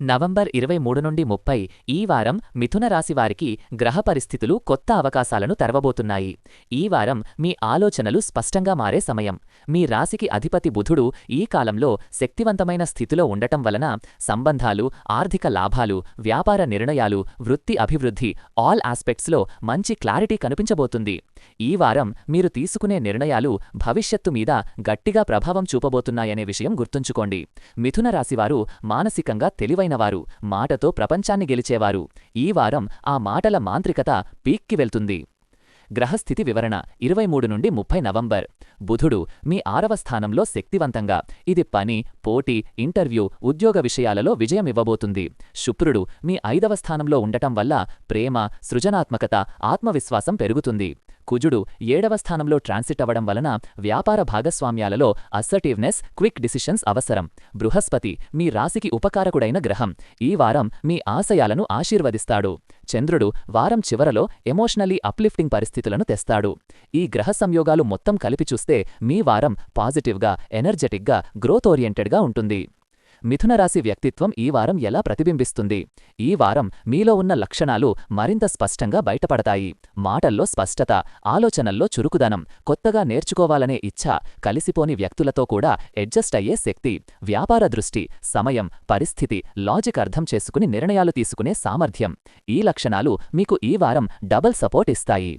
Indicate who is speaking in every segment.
Speaker 1: November ఇరవై మూడు నుండి ముప్పై ఈ వారం మిథున రాశివారికి గ్రహ పరిస్థితులు కొత్త అవకాశాలను తెరవబోతున్నాయి. ఈ వారం మీ ఆలోచనలు స్పష్టంగా మారే సమయం. మీ రాశికి అధిపతి బుధుడు ఈ కాలంలో శక్తివంతమైన స్థితిలో ఉండటం వలన సంబంధాలు ఆర్థిక లాభాలు వ్యాపార నిర్ణయాలు వృత్తి అభివృద్ధి ఆల్ ఆస్పెక్ట్స్లో మంచి క్లారిటీ కనిపించబోతుంది. ఈ వారం మీరు తీసుకునే నిర్ణయాలు భవిష్యత్తు మీద గట్టిగా ప్రభావం చూపబోతున్నాయనే విషయం గుర్తుంచుకోండి. మిథున రాశివారు మానసికంగా తెలివైనవారు మాటతో ప్రపంచాన్ని గెలిచేవారు. ఈ వారం ఆ మాటల మాంత్రికత పీక్కి వెళ్తుంది. గ్రహస్థితి వివరణ ఇరవై మూడు నుండి ముప్పై నవంబర్. బుధుడు మీ ఆరవ స్థానంలో శక్తివంతంగా ఇది పని పోటీ ఇంటర్వ్యూ ఉద్యోగ విషయాలలో విజయం ఇవ్వబోతుంది. శుక్రుడు మీ ఐదవ స్థానంలో ఉండటం వల్ల ప్రేమ సృజనాత్మకత ఆత్మవిశ్వాసం పెరుగుతుంది. కుజుడు ఏడవ స్థానంలో ట్రాన్సిట్ అవ్వడం వలన వ్యాపార భాగస్వామ్యాలలో అసర్టివ్నెస్ క్విక్ డిసిషన్స్ అవసరం. బృహస్పతి మీ రాశికి ఉపకారకుడైన గ్రహం. ఈ వారం మీ ఆశయాలను ఆశీర్వదిస్తాడు. చంద్రుడు వారం చివరలో ఎమోషనలీ అప్లిఫ్టింగ్ పరిస్థితులను తెస్తాడు. ఈ గ్రహ సంయోగాలు మొత్తం కలిపి చూస్తే మీ వారం పాజిటివ్గా ఎనర్జెటిక్గా గ్రోత్ ఓరియంటెడ్గా ఉంటుంది. మిథున రాశి వ్యక్తిత్వం ఈ వారం ఎలా ప్రతిబింబిస్తుంది? ఈ వారం మీలో ఉన్న లక్షణాలు మరింత స్పష్టంగా బయటపడతాయి. మాటల్లో స్పష్టత ఆలోచనల్లో చురుకుదనం కొత్తగా నేర్చుకోవాలనే ఇచ్ఛ కలిసిపోని వ్యక్తులతో కూడా అడ్జస్ట్ అయ్యే శక్తి వ్యాపార దృష్టి సమయం పరిస్థితి లాజిక్ అర్థం చేసుకుని నిర్ణయాలు తీసుకునే సామర్థ్యం. ఈ లక్షణాలు మీకు ఈ వారం డబల్ సపోర్ట్ ఇస్తాయి.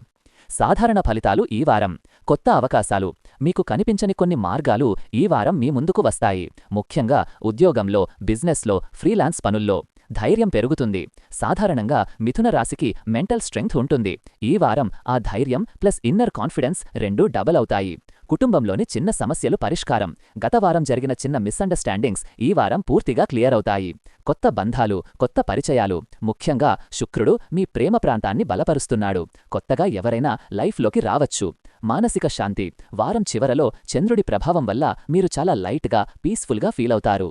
Speaker 1: సాధారణ ఫలితాలు ఈ వారం. కొత్త అవకాశాలు. మీకు కనిపించని కొన్ని మార్గాలు ఈ వారం మీ ముందుకు వస్తాయి. ముఖ్యంగా ఉద్యోగంలో బిజినెస్లో ఫ్రీలాన్స్ పనుల్లో. ధైర్యం పెరుగుతుంది. సాధారణంగా మిథున రాశికి మెంటల్ స్ట్రెంగ్త్ ఉంటుంది. ఈ వారం ఆ ధైర్యం ప్లస్ ఇన్నర్ కాన్ఫిడెన్స్ రెండూ డబల్ అవుతాయి. కుటుంబంలోని చిన్న సమస్యలు పరిష్కారం. గత వారం జరిగిన చిన్న మిస్అండర్స్టాండింగ్స్ ఈ వారం పూర్తిగా క్లియర్ అవుతాయి. కొత్త బంధాలు కొత్త పరిచయాలు. ముఖ్యంగా శుక్రుడు మీ ప్రేమ ప్రాంతాన్ని బలపరుస్తున్నాడు. కొత్తగా ఎవరైనా లైఫ్లోకి రావచ్చు. మానసిక శాంతి. వారం చివరలో చంద్రుడి ప్రభావం వల్ల మీరు చాలా లైట్గా పీస్ఫుల్గా ఫీలవుతారు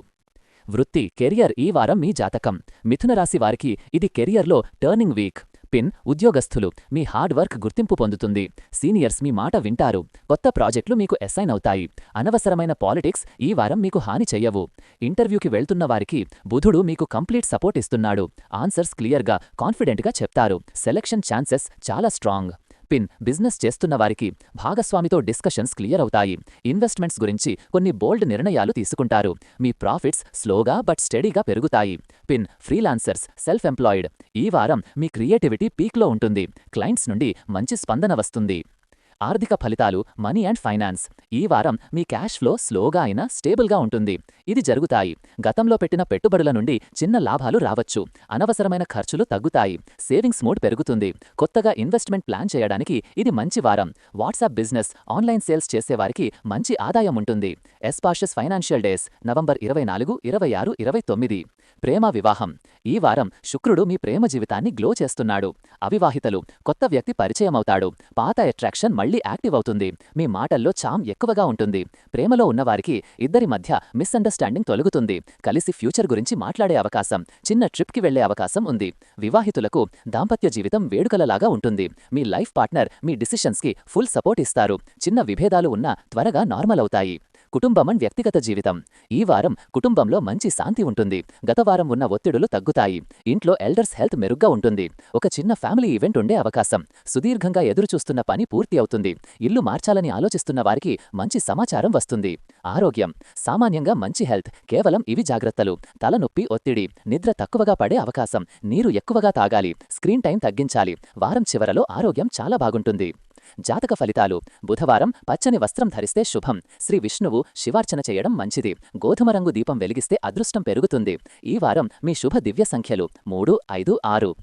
Speaker 1: వృత్తి కెరియర్ ఈ వారం మీ జాతకం. మిథునరాశి వారికి ఇది కెరియర్లో టర్నింగ్ వీక్. పిన్ ఉద్యోగస్తులు మీ హార్డ్ వర్క్ గుర్తింపు పొందుతుంది. సీనియర్స్ మీ మాట వింటారు. కొత్త ప్రాజెక్టులు మీకు అసైన్ అవుతాయి. అనవసరమైన పాలిటిక్స్ ఈ వారం మీకు హాని చెయ్యవు. ఇంటర్వ్యూకి వెళ్తున్న వారికి బుధుడు మీకు కంప్లీట్ సపోర్ట్ ఇస్తున్నాడు. ఆన్సర్స్ క్లియర్గా కాన్ఫిడెంట్గా చెప్తారు. సెలక్షన్ ఛాన్సెస్ చాలా స్ట్రాంగ్. పిన్ బిజినెస్ చేస్తున్న వారికి భాగస్వామితో డిస్కషన్స్ క్లియర్ అవుతాయి. ఇన్వెస్ట్మెంట్స్ గురించి కొన్ని బోల్డ్ నిర్ణయాలు తీసుకుంటారు. మీ ప్రాఫిట్స్ స్లోగా బట్ స్టడీగా పెరుగుతాయి. పిన్ ఫ్రీలాన్సర్స్ సెల్ఫ్ ఎంప్లాయిడ్. ఈ వారం మీ క్రియేటివిటీ పీక్లో ఉంటుంది. క్లయింట్స్ నుండి మంచి స్పందన వస్తుంది. ఆర్థిక ఫలితాలు మనీ అండ్ ఫైనాన్స్. ఈ వారం మీ క్యాష్ ఫ్లో స్లోగా అయినా స్టేబుల్గా ఉంటుంది. ఇది జరుగుతాయి. గతంలో పెట్టిన పెట్టుబడుల నుండి చిన్న లాభాలు రావచ్చు. అనవసరమైన ఖర్చులు తగ్గుతాయి. సేవింగ్స్ మోడ్ పెరుగుతుంది. కొత్తగా ఇన్వెస్ట్మెంట్ ప్లాన్ చేయడానికి ఇది మంచి వారం. వాట్సాప్ బిజినెస్ ఆన్లైన్ సేల్స్ చేసేవారికి మంచి ఆదాయం ఉంటుంది. ఎస్పాషస్ ఫైనాన్షియల్ డేస్ నవంబర్ ఇరవై నాలుగు ఇరవై ఆరు ఇరవై తొమ్మిది. ప్రేమ వివాహం. ఈ వారం శుక్రుడు మీ ప్రేమ జీవితాన్ని గ్లో చేస్తున్నాడు. అవివాహితలు కొత్త వ్యక్తి పరిచయమవుతాడు. పాత అట్రాక్షన్ మళ్ళీ యాక్టివ్ అవుతుంది. మీ మాటల్లో చామ్ ఎక్కువగా ఉంటుంది. ప్రేమలో ఉన్నవారికి ఇద్దరి మధ్య మిస్అండర్స్టాండింగ్ తొలగుతుంది. కలిసి ఫ్యూచర్ గురించి మాట్లాడే అవకాశం చిన్న ట్రిప్కి వెళ్ళే అవకాశం ఉంది. వివాహితులకు దాంపత్య జీవితం వేడుకలలాగా ఉంటుంది. మీ లైఫ్ పార్ట్నర్ మీ డిసిషన్స్కి ఫుల్ సపోర్ట్ ఇస్తారు. చిన్న విభేదాలు ఉన్నా త్వరగా నార్మల్ అవుతాయి. కుటుంబమన్ వ్యక్తిగత జీవితం. ఈ వారం కుటుంబంలో మంచి శాంతి ఉంటుంది. గత వారం ఉన్న ఒత్తిడులు తగ్గుతాయి. ఇంట్లో ఎల్డర్స్ హెల్త్ మెరుగ్గా ఉంటుంది. ఒక చిన్న ఫ్యామిలీ ఈవెంట్ ఉండే అవకాశం. సుదీర్ఘంగా ఎదురుచూస్తున్న పని పూర్తి అవుతుంది. ఇల్లు మార్చాలని ఆలోచిస్తున్న వారికి మంచి సమాచారం వస్తుంది. ఆరోగ్యం. సామాన్యంగా మంచి హెల్త్. కేవలం ఇవి జాగ్రత్తలు. తలనొప్పి ఒత్తిడి నిద్ర తక్కువగా పడే అవకాశం. నీరు ఎక్కువగా తాగాలి. స్క్రీన్ టైం తగ్గించాలి. వారం చివరలో ఆరోగ్యం చాలా బాగుంటుంది. జాతక ఫలితాలు బుధవారం పచ్చని వస్త్రం ధరిస్తే శుభం. శ్రీ విష్ణువు శివార్చన చేయడం మంచిది. గోధుమ రంగు దీపం వెలిగిస్తే అదృష్టం పెరుగుతుంది. ఈ వారం మీ శుభ దివ్య సంఖ్యలు మూడు ఐదు ఆరు.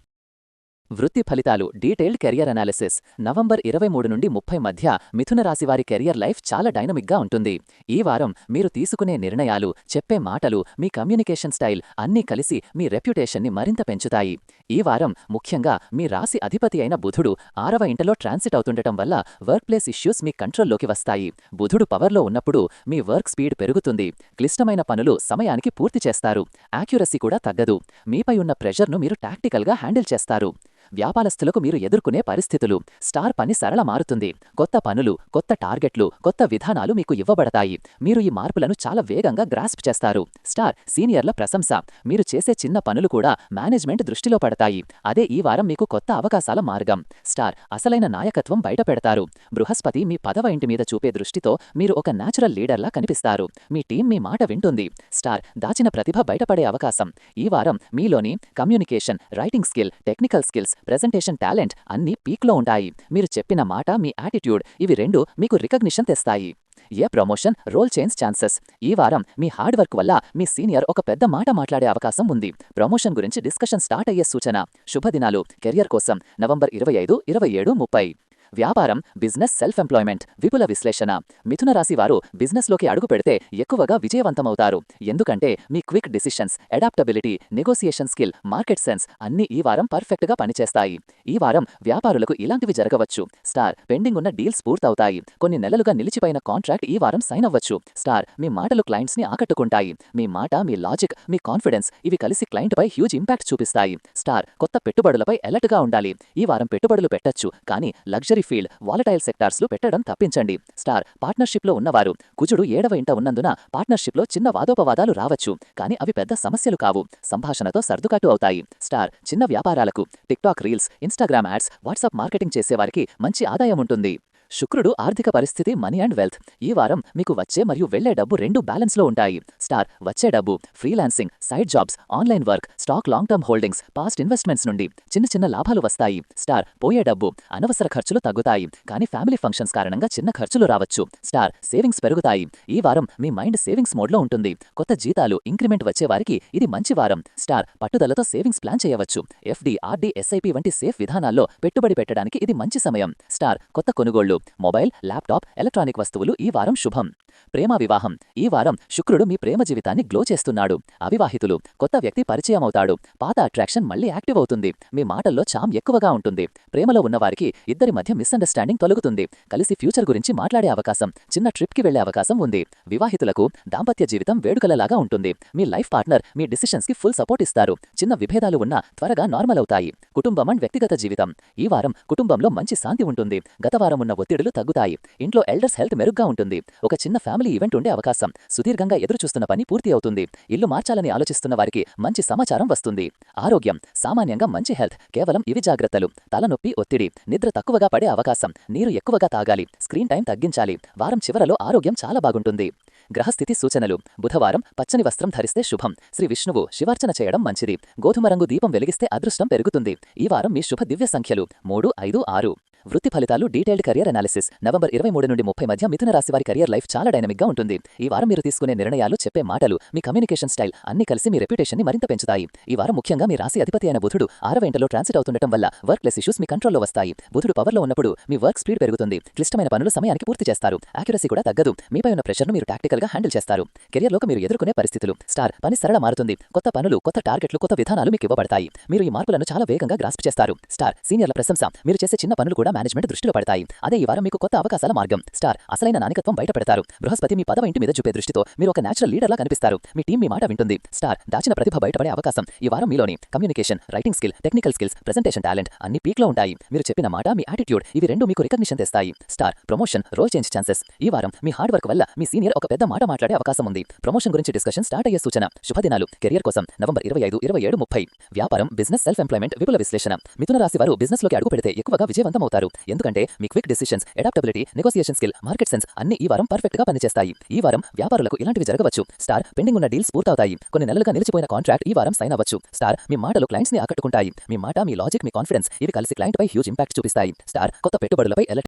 Speaker 1: వృత్తి ఫలితాలు డీటెయిల్డ్ కెరియర్ అనాలిసిస్. నవంబర్ ఇరవై మూడు నుండి ముప్పై మధ్య మిథున రాశివారి కెరియర్ లైఫ్ చాలా డైనమిక్గా ఉంటుంది. ఈ వారం మీరు తీసుకునే నిర్ణయాలు చెప్పే మాటలు మీ కమ్యూనికేషన్ స్టైల్ అన్నీ కలిసి మీ రెప్యుటేషన్ని మరింత పెంచుతాయి. ఈ వారం ముఖ్యంగా మీ రాశి అధిపతి అయిన బుధుడు ఆరవ ఇంటలో ట్రాన్సిట్ అవుతుండటం వల్ల వర్క్ ప్లేస్ ఇష్యూస్ మీ కంట్రోల్లోకి వస్తాయి. బుధుడు పవర్లో ఉన్నప్పుడు మీ వర్క్ స్పీడ్ పెరుగుతుంది. క్లిష్టమైన పనులు సమయానికి పూర్తి చేస్తారు. యాక్యురసీ కూడా తగ్గదు. మీపై ఉన్న ప్రెషర్ను మీరు టాక్టికల్గా హ్యాండిల్ చేస్తారు.
Speaker 2: వ్యాపారస్తులకు మీరు ఎదుర్కొనే పరిస్థితులు. స్టార్ పని సరళ మారుతుంది. కొత్త పనులు కొత్త టార్గెట్లు కొత్త విధానాలు మీకు ఇవ్వబడతాయి. మీరు ఈ మార్పులను చాలా వేగంగా గ్రాస్ప్ చేస్తారు. స్టార్ సీనియర్ల ప్రశంస. మీరు చేసే చిన్న పనులు కూడా మేనేజ్మెంట్ దృష్టిలో పడతాయి. అదే ఈ వారం మీకు కొత్త అవకాశాల మార్గం. స్టార్ అసలైన నాయకత్వం బయటపెడతారు బృహస్పతి మీ పదవ ఇంటి మీద చూపే దృష్టితో మీరు ఒక న్యాచురల్ లీడర్లా కనిపిస్తారు. మీ టీం మీ మాట వింటుంది. స్టార్ దాచిన ప్రతిభ బయటపడే అవకాశం. ఈ వారం మీలోని communication writing skill technical skills presentation talent అన్నీ పీక్లో ఉంటాయి. మీరు చెప్పిన మాట మీ యాటిట్యూడ్ ఇవి రెండు మీకు రికగ్నిషన్ తెస్తాయి. ఏ ప్రమోషన్? Role change chances. ఈ వారం మీ హార్డ్ వర్క్ వల్ల మీ సీనియర్ ఒక పెద్ద మాట మాట్లాడే అవకాశం ఉంది. ప్రమోషన్ గురించి డిస్కషన్ స్టార్ట్ అయ్యే సూచన. శుభదినాలు. కెరియర్ కోసం నవంబర్ ఇరవై ఐదు ఇరవై ఏడు ముప్పై. వ్యాపారం బిజినెస్ సెల్ఫ్ ఎంప్లాయ్మెంట్ విపుల విశ్లేషణ. మిథున రాశి వారు బిజినెస్లోకి అడుగు పెడితే ఎక్కువగా విజయవంతమవుతారు. ఎందుకంటే మీ quick decisions adaptability negotiation skill market sense అన్నీ ఈ వారం పర్ఫెక్ట్గా పనిచేస్తాయి. ఈ వారం వ్యాపారులకు ఇలాంటివి జరగవచ్చు. స్టార్ పెండింగ్ ఉన్న డీల్స్ పూర్తవుతాయి. కొన్ని నెలలుగా నిలిచిపోయిన కాంట్రాక్ట్ ఈ వారం సైన్ అవ్వచ్చు. స్టార్ మీ మాటలు క్లయింట్స్ని ఆకట్టుకుంటాయి. మీ మాట మీ లాజిక్ మీ కాన్ఫిడెన్స్ ఇవి కలిసి క్లయింట్పై హ్యూజ్ ఇంపాక్ట్ చూపిస్తాయి. స్టార్ కొత్త పెట్టుబడులపై అలర్ట్గా గా ఉండాలి. ఈ వారం పెట్టుబడులు పెట్టొచ్చు. కానీ లగ్జరీ ఫీల్డ్ వాలటైల్ సెక్టార్స్లో పెట్టడం తప్పించండి. స్టార్ పార్ట్నర్షిప్లో ఉన్నవారు కుజుడు ఏడవ ఇంట ఉన్నందున పార్ట్నర్షిప్లో చిన్న వాదోపవాదాలు రావచ్చు. కానీ అవి పెద్ద సమస్యలు కావు. సంభాషణతో సర్దుకాటు అవుతాయి. స్టార్ చిన్న వ్యాపారాలకు TikTok reels Instagram ads WhatsApp marketing చేసేవారికి మంచి ఆదాయం ఉంటుంది. శుక్రుడు ఆర్థిక పరిస్థితి మనీ అండ్ వెల్త్. ఈ వారం మీకు వచ్చే మరియు వెళ్ళే డబ్బు రెండు బ్యాలెన్స్లో ఉంటాయి. స్టార్ వచ్చే డబ్బు freelancing side jobs online work stock long term holdings past investments నుండి చిన్న చిన్న లాభాలు వస్తాయి. స్టార్ పోయే డబ్బు అనవసర ఖర్చులు తగ్గుతాయి. కానీ ఫ్యామిలీ ఫంక్షన్స్ కారణంగా చిన్న ఖర్చులు రావచ్చు. స్టార్ సేవింగ్స్ పెరుగుతాయి. ఈ వారం మీ మైండ్ సేవింగ్స్ మోడ్లో ఉంటుంది. కొత్త జీతాలు ఇంక్రిమెంట్ వచ్చే వారికి ఇది మంచి వారం. స్టార్ పట్టుదలతో సేవింగ్స్ ప్లాన్ చేయవచ్చు. ఎఫ్డి ఆర్డి ఎస్ఐపి వంటి సేఫ్ విధానాల్లో పెట్టుబడి పెట్టడానికి ఇది మంచి సమయం. స్టార్ కొత్త కొనుగోళ్ళు. మొబైల్ ల్యాప్టాప్ ఎలక్ట్రానిక్ వస్తువులు ఈ వారం శుభం. ప్రేమ వివాహం. ఈ వారం శుక్రుడు మీ ప్రేమ జీవితాన్ని గ్లో చేస్తున్నాడు. అవివాహితులు. కొత్త వ్యక్తి పరిచయం అవుతాడు పాత అట్రాక్షన్ మళ్ళీ యాక్టివ్ అవుతుంది. మీ మాటల్లో చామ్ ఎక్కువగా ఉంటుంది. ప్రేమలో ఉన్నవారికి ఇద్దరి మధ్య మిస్అండర్స్టాండింగ్ తొలగుతుంది. కలిసి ఫ్యూచర్ గురించి మాట్లాడే అవకాశం చిన్న ట్రిప్కి వెళ్ళే అవకాశం ఉంది. వివాహితులకు దాంపత్య జీవితం వేడుకలలాగా ఉంటుంది. మీ లైఫ్ పార్ట్నర్ మీ డిసిషన్స్కి ఫుల్ సపోర్ట్ ఇస్తారు. చిన్న విభేదాలు ఉన్నా త్వరగా నార్మల్ అవుతాయి. కుటుంబం అండ్ వ్యక్తిగత జీవితం. ఈ వారం కుటుంబంలో మంచి శాంతి ఉంటుంది. గత వారం ఉన్న ఒత్తిడులు తగ్గుతాయి. ఇంట్లో ఎల్డర్స్ హెల్త్ మెరుగ్గా ఉంటుంది. ఒక చిన్న ఫ్యామిలీ ఈవెంట్ ఉండే అవకాశం. సుదీర్ఘంగా ఎదురుచూస్తున్న పని పూర్తి అవుతుంది. ఇల్లు మార్చాలని ఆలోచిస్తున్న వారికి మంచి సమాచారం వస్తుంది. ఆరోగ్యం సామాన్యంగా మంచి హెల్త్ కేవలం ఇవి జాగ్రత్తలు. తలనొప్పి ఒత్తిడి నిద్ర తక్కువగా పడే అవకాశం. నీరు ఎక్కువగా తాగాలి. స్క్రీన్ టైం తగ్గించాలి. వారం చివరలో ఆరోగ్యం చాలా బాగుంటుంది. గ్రహస్థితి సూచనలు. బుధవారం పచ్చని వస్త్రం ధరిస్తే శుభం. శ్రీ విష్ణువు శివార్చన చేయడం మంచిది. గోధుమ రంగు దీపం వెలిగిస్తే అదృష్టం పెరుగుతుంది. ఈ వారం మీ శుభ దివ్య సంఖ్యలు. మూడు ఐదు ఆరు. వృత్తి ఫలితాలు డీటెయిల్డ్ కెరియర్ అనాలిసిస్. నవంబర్ ఇరవై మూడు నుండి ముప్పై మధ్య మిథున రాశి వారి కెరియర్ లైఫ్ చాలా డైనమిక్గా ఉంటుంది. ఈ వారం మీరు తీసుకునే నిర్ణయాలు చెప్పే మాటలు మీ కమ్యూనికేషన్ స్టైల్ అన్ని కలిసి మీ రెప్యుటేషన్ని మరింత పెంచుతాయి. ఈ వారం ముఖ్యంగా మీ రాశి అధిపతి అయిన బుధుడు ఆరవ ఇంటలో ట్రాన్సిట్ అవుతుండటం వల్ల వర్క్ ప్లస్ ఇష్యూస్ మీ కంట్రోల్లో వస్తాయి. బుధుడు పవర్లో ఉన్నప్పుడు మీ వర్క్ స్పీడ్ పెరుగుతుంది. క్లిష్టమైన పనులు సమయానికి పూర్తి చేస్తారు. యాక్యురసీ కూడా తగ్గదు. మీపై ఉన్న ప్రెషర్ను మీరు టాక్టికల్గా హ్యాండిల్ చేస్తారు. కెరియర్లోకి మీరు ఎదుర్కొనే పరిస్థితులు. స్టార్ పని సరళ మారుతుంది. కొత్త పనులు కొత్త టార్గెట్లు కొత్త విధానాలు మీకు ఇవ్వబడతాయి. మీరు ఈ మార్పులను చాలా వేగంగా గ్రాస్ప్ చేస్తారు. స్టార్ సీనియర్ల ప్రశంస. మీరు చేసే చిన్న పనులు కూడా మేనేజ్మెంట్ దృష్టిలో పడతాయి. అదే ఈ వారం మీకు కొత్త అవకాశాల మార్గం. స్టార్ అసలైన నానికత్వం బయటపెడతారు. బృహస్పతి మీ పదవ ఇంటి మీద చూపే దృష్టితో మీరు ఒక నేచురల్ లీడర్లా కనిపిస్తారు. మీ టీం మీ మాట వింటుంది. స్టార్ దాచిన ప్రతిభ బయటపడే అవకాశం ఈ వారం మీలోని communication writing skill technical skills presentation talent అన్ని పీక్లో ఉంటాయి. మీరు చెప్పిన మాట మీ యాటిట్యూడ్ ఇవి రెండు మీకు రికగ్నిషన్ తెస్తాయి. Star promotion role change chances ఈ వారం మీ హార్డ్ వర్క్ వల్ల మీ సీనియర్ ఒక పెద్ద మాట మాట్లాడే అవకాశం ఉంది. ప్రమోషన్ గురించి డిస్కషన్ స్టార్ట్ అయ్యే సూచన. శుభదినాలు. కెరియర్ కోసం నవంబర్ ఇరవై ఐదు ఇరవై ఏడు ముప్పై. వ్యాపారం బిజినెస్ సెల్ఫ్ ఎంప్లాయ్మెంట్ విపుల విశ్లేషణ. మిథున రాశి వారు బిజినెస్లోకి అడుగు పెడితే ఎక్కువగా విజయవంతమవుతారు అవుతారు ఎందుకంటే మీ quick decisions adaptability negotiation skill market sense అన్ని ఈ వారం పర్ఫెక్ట్గా పనిచేస్తాయి. ఈ వారం వ్యాపారులకు ఇలాంటివి జరగవచ్చు. స్టార్ పెండింగ్ ఉన్న డీల్స్ పూర్తవుతాయి. కొన్ని నెలలుగా నిలిచిపోయిన కాంట్రాక్ట్ ఈ వారం సైన్ అవ్వచ్చు. స్టార్ మీ మాటలు క్లయింట్స్ని ఆకట్టుకుంటాయి. మీ మాట మీ లాజిక్ మీ కాన్ఫిడెన్స్ ఇవి కలిసి క్లయింట్ పై హ్యూజ్ ఇంపాక్ట్ చూపిస్తాయి. స్టార్ కొత్త పెట్టుబడులపై ఎలా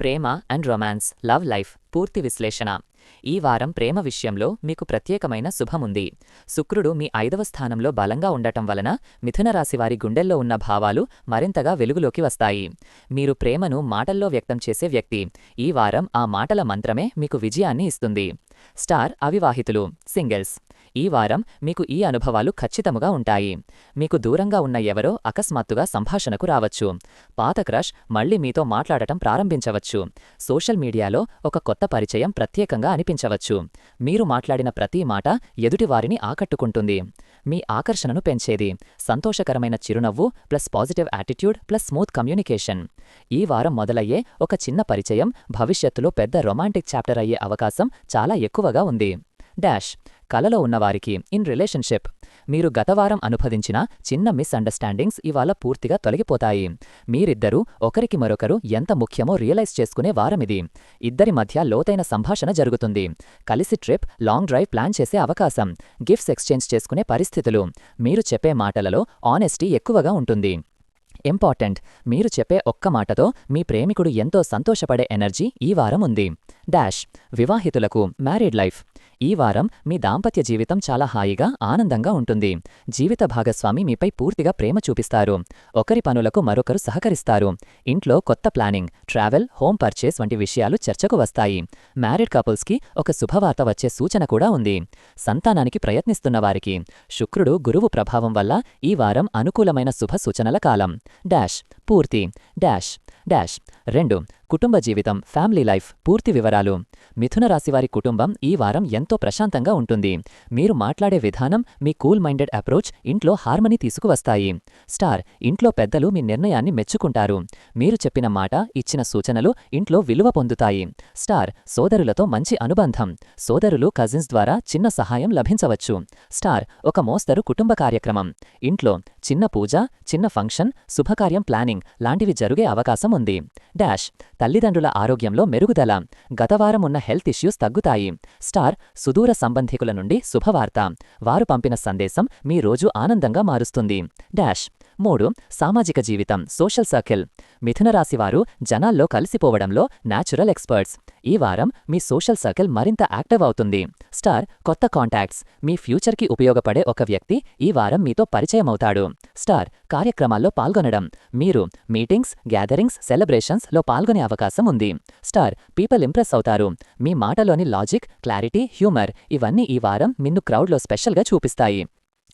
Speaker 1: ప్రేమ అండ్ రొమాన్స్ లవ్ లైఫ్ పూర్తి విశ్లేషణ. ఈ వారం ప్రేమ విషయంలో మీకు ప్రత్యేకమైన శుభముంది. శుక్రుడు మీ ఐదవ స్థానంలో బలంగా ఉండటం వలన మిథున రాశి వారి గుండెల్లో ఉన్న భావాలు మరింతగా వెలుగులోకి వస్తాయి. మీరు ప్రేమను మాటల్లో వ్యక్తం చేసే వ్యక్తి. ఈ వారం ఆ మాటల మంత్రమే మీకు విజయాన్ని ఇస్తుంది. స్టార్ అవివాహితులు సింగిల్స్. ఈ వారం మీకు ఈ అనుభవాలు ఖచ్చితముగా ఉంటాయి. మీకు దూరంగా ఉన్న ఎవరో అకస్మాత్తుగా సంభాషణకు రావచ్చు. పాత క్రష్ మళ్ళీ మీతో మాట్లాడటం ప్రారంభించవచ్చు. సోషల్ మీడియాలో ఒక కొత్త పరిచయం ప్రత్యేకంగా అనిపించవచ్చు. మీరు మాట్లాడిన ప్రతి మాట ఎదుటివారిని ఆకట్టుకుంటుంది. మీ ఆకర్షణను పెంచేది సంతోషకరమైన చిరునవ్వు plus positive attitude plus smooth communication. ఈ వారం మొదలయ్యే ఒక చిన్న పరిచయం భవిష్యత్తులో పెద్ద రొమాంటిక్ చాప్టర్ అయ్యే అవకాశం చాలా ఎక్కువగా ఉంది. డాష్ కలలో ఉన్నవారికి ఇన్ రిలేషన్షిప్ మీరు గతవారం అనుభవించిన చిన్న మిస్అండర్స్టాండింగ్స్ ఇవాళ పూర్తిగా తొలగిపోతాయి. మీరిద్దరూ ఒకరికి మరొకరు ఎంత ముఖ్యమో రియలైజ్ చేసుకునే వారమిది ఇద్దరి మధ్య లోతైన సంభాషణ జరుగుతుంది. కలిసి ట్రిప్ లాంగ్ డ్రైవ్ ప్లాన్ చేసే అవకాశం. గిఫ్ట్స్ ఎక్స్చేంజ్ చేసుకునే పరిస్థితులు. మీరు చెప్పే మాటలలో ఆనెస్టీ ఎక్కువగా ఉంటుంది. ఇంపార్టెంట్ మీరు చెప్పే ఒక్క మాటతో మీ ప్రేమికుడు ఎంతో సంతోషపడే ఎనర్జీ ఈ వారం ఉంది. డాష్ వివాహితులకు మ్యారీడ్ లైఫ్. ఈ వారం మీ దాంపత్య జీవితం చాలా హాయిగా ఆనందంగా ఉంటుంది. జీవిత భాగస్వామి మీపై పూర్తిగా ప్రేమ చూపిస్తారు. ఒకరి పనులకు మరొకరు సహకరిస్తారు. ఇంట్లో కొత్త ప్లానింగ్ ట్రావెల్ హోమ్ పర్చేస్ వంటి విషయాలు చర్చకు వస్తాయి. మ్యారీడ్ కపుల్స్కి ఒక శుభవార్త వచ్చే సూచన కూడా ఉంది. సంతానానికి ప్రయత్నిస్తున్న వారికి శుక్రుడు గురువు ప్రభావం వల్ల ఈ వారం అనుకూలమైన శుభ సూచనల కాలం. డాష్ పూర్తి. Dash dash. రెండు కుటుంబ జీవితం ఫ్యామిలీ లైఫ్ పూర్తి వివరాలు. మిథున రాశివారి కుటుంబం ఈ వారం ఎంతో ప్రశాంతంగా ఉంటుంది. మీరు మాట్లాడే విధానం మీ కూల్ మైండెడ్ అప్రోచ్ ఇంట్లో హార్మనీ తీసుకువస్తాయి. స్టార్ ఇంట్లో పెద్దలు మీ నిర్ణయాన్ని మెచ్చుకుంటారు. మీరు చెప్పిన మాట ఇచ్చిన సూచనలు ఇంట్లో విలువ పొందుతాయి. స్టార్ సోదరులతో మంచి అనుబంధం. సోదరులు కజిన్స్ ద్వారా చిన్న సహాయం లభించవచ్చు. స్టార్ ఒక మోస్తరు కుటుంబ కార్యక్రమం. ఇంట్లో చిన్న పూజ చిన్న ఫంక్షన్ శుభకార్యం ప్లానింగ్ లాంటివి జరిగే అవకాశం ఉంది. డాష్ తల్లిదండ్రుల ఆరోగ్యంలో మెరుగుదల. గతవారం ఉన్న హెల్త్ ఇష్యూస్ తగ్గుతాయి. స్టార్ సుదూర సంబంధికుల నుండి శుభవార్త. వారు పంపిన సందేశం మీ రోజు ఆనందంగా మారుస్తుంది. డాష్ మూడు సామాజిక జీవితం సోషల్ సర్కిల్. మిథున రాశివారు జనాల్లో కలిసిపోవడంలో న్యాచురల్ ఎక్స్పర్ట్స్. ఈ వారం మీ సోషల్ సర్కిల్ మరింత యాక్టివ్ అవుతుంది. స్టార్ కొత్త కాంటాక్ట్స్. మీ ఫ్యూచర్కి ఉపయోగపడే ఒక వ్యక్తి ఈ వారం మీతో పరిచయం అవుతాడు. స్టార్ కార్యక్రమాల్లో పాల్గొనడం. మీరు మీటింగ్స్ గ్యాదరింగ్స్ సెలబ్రేషన్స్లో పాల్గొనే అవకాశం ఉంది. స్టార్ పీపుల్ ఇంప్రెస్ అవుతారు. మీ మాటలోని లాజిక్ క్లారిటీ హ్యూమర్ ఇవన్నీ ఈ వారం మిన్ను క్రౌడ్లో స్పెషల్గా చూపిస్తాయి.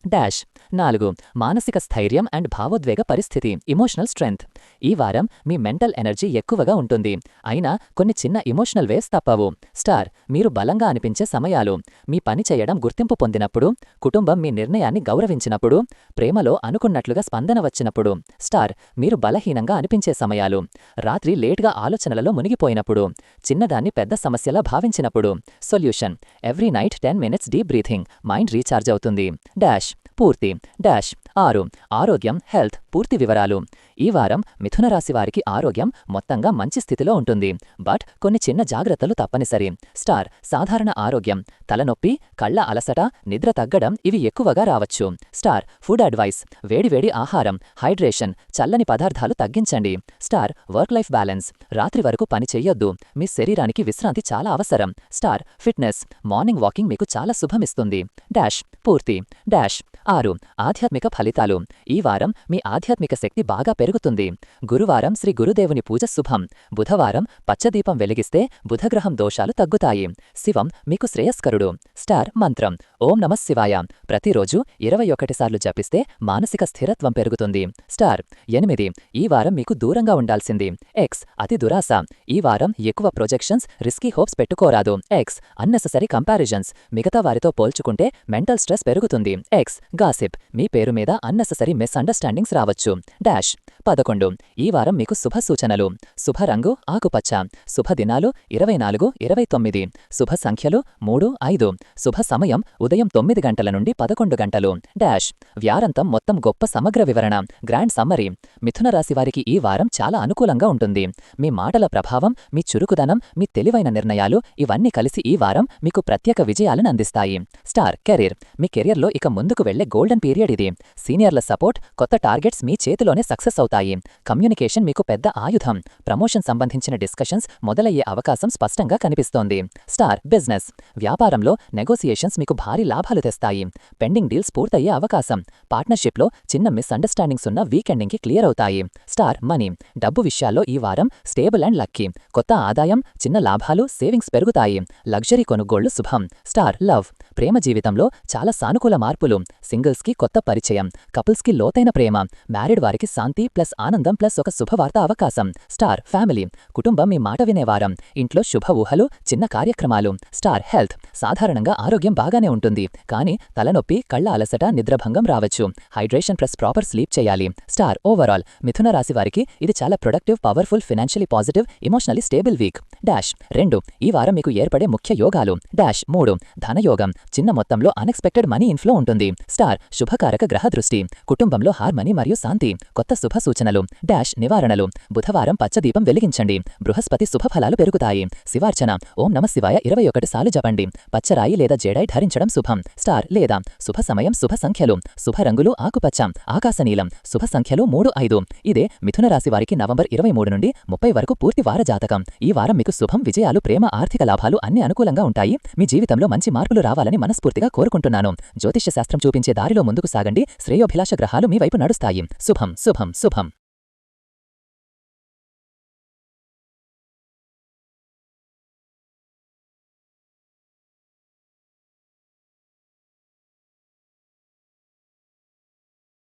Speaker 1: డాష్ నాలుగు. మానసిక స్థైర్యం అండ్ భావోద్వేగ పరిస్థితి. ఇమోషనల్ స్ట్రెంగ్త్ ఈ వారం మీ మెంటల్ ఎనర్జీ ఎక్కువగా ఉంటుంది. అయినా కొన్ని చిన్న ఇమోషనల్ వేవ్స్ తప్పవు. స్టార్ మీరు బలంగా అనిపించే సమయాలు. మీ పని చేయడం గుర్తింపు పొందినప్పుడు కుటుంబం మీ నిర్ణయాన్ని గౌరవించినప్పుడు ప్రేమలో అనుకున్నట్లుగా స్పందన వచ్చినప్పుడు. స్టార్ మీరు బలహీనంగా అనిపించే సమయాలు. రాత్రి లేట్గా ఆలోచనలలో మునిగిపోయినప్పుడు చిన్నదాన్ని పెద్ద సమస్యలా భావించినప్పుడు. Solution every night ten minutes deep breathing mind recharge అవుతుంది. డాష్ పూర్తి డాష్ ఆరు. ఆరోగ్యం హెల్త్ పూర్తి వివరాలు. ఈ వారం మిథున రాశి వారికి ఆరోగ్యం మొత్తంగా మంచి స్థితిలో ఉంటుంది. బట్ కొన్ని చిన్న జాగ్రత్తలు తప్పనిసరి. స్టార్ సాధారణ ఆరోగ్యం. తలనొప్పి కళ్ళ అలసట నిద్ర తగ్గడం ఇవి ఎక్కువగా రావచ్చు. Star food advice. వేడివేడి ఆహారం హైడ్రేషన్ చల్లని పదార్థాలు తగ్గించండి. Star work life balance. రాత్రి వరకు పని చెయ్యొద్దు. మీ శరీరానికి విశ్రాంతి చాలా అవసరం. Star fitness. మార్నింగ్ వాకింగ్ మీకు చాలా శుభమిస్తుంది. డాష్ పూర్తి. డాష్ ఆరు. ఆధ్యాత్మిక ఫలితాలు. ఈ వారం మీ ఆధ్యాత్మిక శక్తి బాగా పెరుగుతుంది. గురువారం శ్రీ గురుదేవుని పూజ శుభం. బుధవారం పచ్చదీపం వెలిగిస్తే బుధగ్రహం దోషాలు తగ్గుతాయి. శివం మీకు శ్రేయస్కరుడు. స్టార్ మంత్రం. ఓం నమ శివాయ. ప్రతిరోజు ఇరవై ఒకటి సార్లు జపిస్తే మానసిక స్థిరత్వం పెరుగుతుంది. స్టార్ ఎనిమిది. ఈ వారం మీకు దూరంగా ఉండాల్సింది. ఎక్స్. అతి దురాశ. ఈ వారం ఎక్కువ ప్రొజెక్షన్స్ రిస్కీ హోప్స్ పెట్టుకోరాదు. ఎక్స్. Unnecessary comparisons. మిగతా వారితో పోల్చుకుంటే మెంటల్ స్ట్రెస్ పెరుగుతుంది. ఎక్స్. గాసిప్. మీ పేరు మీద అన్నెసరీ మిస్అండర్స్టాండింగ్స్ రావచ్చు. డాష్ పదకొండు. ఈ వారం మీకు శుభ సూచనలు. శుభ రంగు ఆకుపచ్చ. శుభదినాలు ఇరవై నాలుగు ఇరవై తొమ్మిది. శుభ సంఖ్యలు మూడు ఐదు. శుభ సమయం ఉదయం తొమ్మిది గంటల నుండి పదకొండు గంటలు. డాష్. వ్యారంతం మొత్తం గొప్ప సమగ్ర వివరణ. Grand summary. మిథున రాశి వారికి ఈ వారం చాలా అనుకూలంగా ఉంటుంది. మీ మాటల ప్రభావం మీ చురుకుదనం మీ తెలివైన నిర్ణయాలు ఇవన్నీ కలిసి ఈ వారం మీకు ప్రత్యేక విజయాలను అందిస్తాయి. Star career. మీ కెరియర్లో ఇక ముందుకు వెళ్ళే గోల్డెన్ పీరియడ్ ఇది. సీనియర్ల సపోర్ట్ కొత్త టార్గెట్స్ మీ చేతిలోనే సక్సెస్ అవుతాయి.
Speaker 2: అవుతాయి కమ్యూనికేషన్ మీకు పెద్ద ఆయుధం. ప్రమోషన్ సంబంధించిన డిస్కషన్స్ మొదలయ్యే అవకాశం స్పష్టంగా కనిపిస్తోంది. Star business. వ్యాపారంలో నెగోసియేషన్స్ మీకు భారీ లాభాలు తెస్తాయి. పెండింగ్ డీల్స్ పూర్తయ్యే అవకాశం. పార్ట్నర్షిప్లో చిన్న మిస్అండర్స్టాండింగ్స్ ఉన్న వీకెండింగ్కి క్లియర్ అవుతాయి. Star money. డబ్బు విషయాల్లో ఈ వారం స్టేబుల్ అండ్ లక్కీ. కొత్త ఆదాయం చిన్న లాభాలు సేవింగ్స్ పెరుగుతాయి. లగ్జరీ కొనుగోళ్ళు శుభం. Star love. ప్రేమ జీవితంలో చాలా సానుకూల మార్పులు. సింగిల్స్కి కొత్త పరిచయం. కపుల్స్కి లోతైన ప్రేమ. మ్యారీడ్ వారికి శాంతి ప్లస్ ఆనందం ప్లస్ ఒక శుభవార్త అవకాశం. స్టార్ ఫ్యామిలీ కుటుంబం మీ మాట వినేవారం ఇంట్లో శుభ ఊహలు చిన్న కార్యక్రమాలు. స్టార్ హెల్త్ సాధారణంగా ఆరోగ్యం బాగానే ఉంటుంది. కానీ తలనొప్పి కళ్ళ అలసట నిద్రభంగం రావచ్చు. హైడ్రేషన్ ప్లస్ ప్రాపర్ స్లీప్ చేయాలి. స్టార్ ఓవరాల్ మిథున రాశి వారికి ఇది చాలా productive powerful financially positive emotionally stable week. Dash రెండు ఈ వారం మీకు ఏర్పడే ముఖ్య యోగాలు. డాష్ మూడు ధనయోగం చిన్న మొత్తంలో అన్ఎక్స్పెక్టెడ్ మనీ ఇన్ఫ్లో ఉంటుంది. స్టార్ శుభకారక గ్రహ దృష్టి కుటుంబంలో హార్మనీ మరియు శాంతి కొత్త శుభ సూచనలు. డాష్ నివారణలు. బుధవారం పచ్చదీపం వెలిగించండి. బృహస్పతి శుభఫలాలు పెరుగుతాయి. శివార్చన. ఓం నమ శివాయ. ఇరవై ఒకటి సార్లు జపండి. పచ్చరాయి లేదా జేడై ధరించడం శుభం. స్టార్ లేదా. శుభ సమయం శుభ సంఖ్యలు. శుభ రంగులు ఆకుపచ్చ. ఆకాశనీలం శుభ సంఖ్యలు మూడు ఐదు. ఇదే మిథున రాశి వారికి నవంబర్ ఇరవై మూడు నుండి ముప్పై వరకు పూర్తి వార జాతకం. ఈ వారం మీకు శుభం విజయాలు ప్రేమ ఆర్థిక లాభాలు అన్ని అనుకూలంగా ఉంటాయి. మీ జీవితంలో మంచి మార్పులు రావాలని మనస్ఫూర్తిగా కోరుకుంటున్నాను. జ్యోతిష్య శాస్త్రం చూపించే దారిలో ముందుకు సాగండి. శ్రేయోభిలాష గ్రహాలు మీ వైపు నడుస్తాయి. శుభం శుభం శుభం.